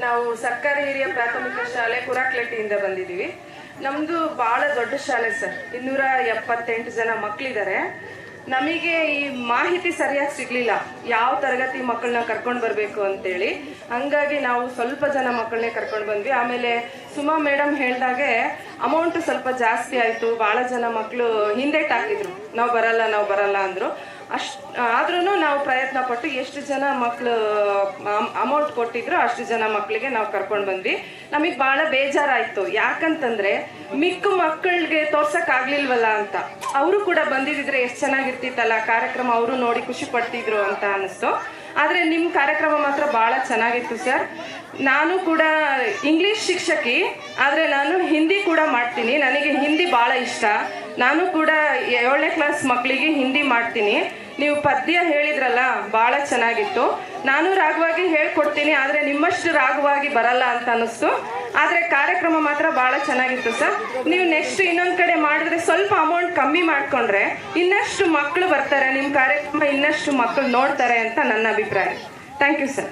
ನಾವು ಸರ್ಕಾರಿ ಹಿರಿಯ ಪ್ರಾಥಮಿಕ ಶಾಲೆ ಕುರಾಕ್ಲೆಟ್ಟಿಯಿಂದ ಬಂದಿದ್ದೀವಿ. ನಮ್ಮದು ಭಾಳ ದೊಡ್ಡ ಶಾಲೆ ಸರ್. ಇನ್ನೂರ ಎಪ್ಪತ್ತೆಂಟು ಜನ ಮಕ್ಕಳಿದ್ದಾರೆ ನಮಗೆ ಈ ಮಾಹಿತಿ ಸರಿಯಾಗಿ ಸಿಗ್ಲಿಲ್ಲ. ಯಾವ ತರಗತಿ ಮಕ್ಕಳನ್ನ ಕರ್ಕೊಂಡು ಬರಬೇಕು ಅಂತೇಳಿ. ಹಂಗಾಗಿ ನಾವು ಸ್ವಲ್ಪ ಜನ ಮಕ್ಕಳನ್ನೇ ಕರ್ಕೊಂಡು ಬಂದ್ವಿ. ಆಮೇಲೆ ಸುಮಾ ಮೇಡಮ್ ಹೇಳಿದಾಗೆ ಅಮೌಂಟ್ ಸ್ವಲ್ಪ ಜಾಸ್ತಿ ಆಯಿತು. ಭಾಳ ಜನ ಮಕ್ಕಳು ಹಿಂದೆ ಹಾಕಿದ್ರು. ನಾವು ಬರಲ್ಲ ನಾವು ಬರಲ್ಲ ಅಂದರು. ಅಷ್ಟು ಆದ್ರೂ ನಾವು ಪ್ರಯತ್ನ ಪಟ್ಟು ಎಷ್ಟು ಜನ ಮಕ್ಕಳು ಅಮೌಂಟ್ ಕೊಟ್ಟಿದ್ರು ಅಷ್ಟು ಜನ ಮಕ್ಕಳಿಗೆ ನಾವು ಕರ್ಕೊಂಡು ಬಂದ್ವಿ. ನಮಗೆ ಭಾಳ ಬೇಜಾರಾಯಿತು. ಯಾಕಂತಂದ್ರೆ ಮಿಕ್ಕ ಮಕ್ಕಳಿಗೆ ತೋರ್ಸೋಕ್ಕಾಗಲಿಲ್ವಲ್ಲ ಅಂತ. ಅವರು ಕೂಡ ಬಂದಿದ್ದಿದ್ರೆ ಎಷ್ಟು ಚೆನ್ನಾಗಿರ್ತಿತ್ತಲ್ಲ, ಕಾರ್ಯಕ್ರಮ ಅವರು ನೋಡಿ ಖುಷಿ ಪಡ್ತಿದ್ರು ಅಂತ ಅನಿಸ್ತು ಆದರೆ ನಿಮ್ಮ ಕಾರ್ಯಕ್ರಮ ಮಾತ್ರ ಭಾಳ ಚೆನ್ನಾಗಿತ್ತು ಸರ್. ನಾನು ಕೂಡ ಇಂಗ್ಲೀಷ್ ಶಿಕ್ಷಕಿ, ಆದರೆ ನಾನು ಹಿಂದಿ ಕೂಡ ಮಾಡ್ತೀನಿ. ನನಗೆ ಹಿಂದಿ ಭಾಳ ಇಷ್ಟ. ನಾನು ಕೂಡ ಏಳನೇ ಕ್ಲಾಸ್ ಮಕ್ಕಳಿಗೆ ಹಿಂದಿ ಮಾಡ್ತೀನಿ. ನೀವು ಪದ್ಯ ಹೇಳಿದ್ರಲ್ಲ, ಭಾಳ ಚೆನ್ನಾಗಿತ್ತು. ನಾನು ರಾಗವಾಗಿ ಹೇಳ್ಕೊಡ್ತೀನಿ, ಆದರೆ ನಿಮ್ಮಷ್ಟು ರಾಗವಾಗಿ ಬರಲ್ಲ ಅಂತ ಅನ್ನಿಸ್ತು. ಆದರೆ ಕಾರ್ಯಕ್ರಮ ಮಾತ್ರ ಭಾಳ ಚೆನ್ನಾಗಿತ್ತು ಸರ್. ನೀವು ನೆಕ್ಸ್ಟ್ ಇನ್ನೊಂದು ಕಡೆ ಮಾಡಿದ್ರೆ ಸ್ವಲ್ಪ ಅಮೌಂಟ್ ಕಮ್ಮಿ ಮಾಡಿಕೊಂಡ್ರೆ ಇನ್ನಷ್ಟು ಮಕ್ಕಳು ಬರ್ತಾರೆ ನಿಮ್ಮ ಕಾರ್ಯಕ್ರಮ ಇನ್ನಷ್ಟು ಮಕ್ಕಳು ನೋಡ್ತಾರೆ ಅಂತ ನನ್ನ ಅಭಿಪ್ರಾಯ. Thank you sir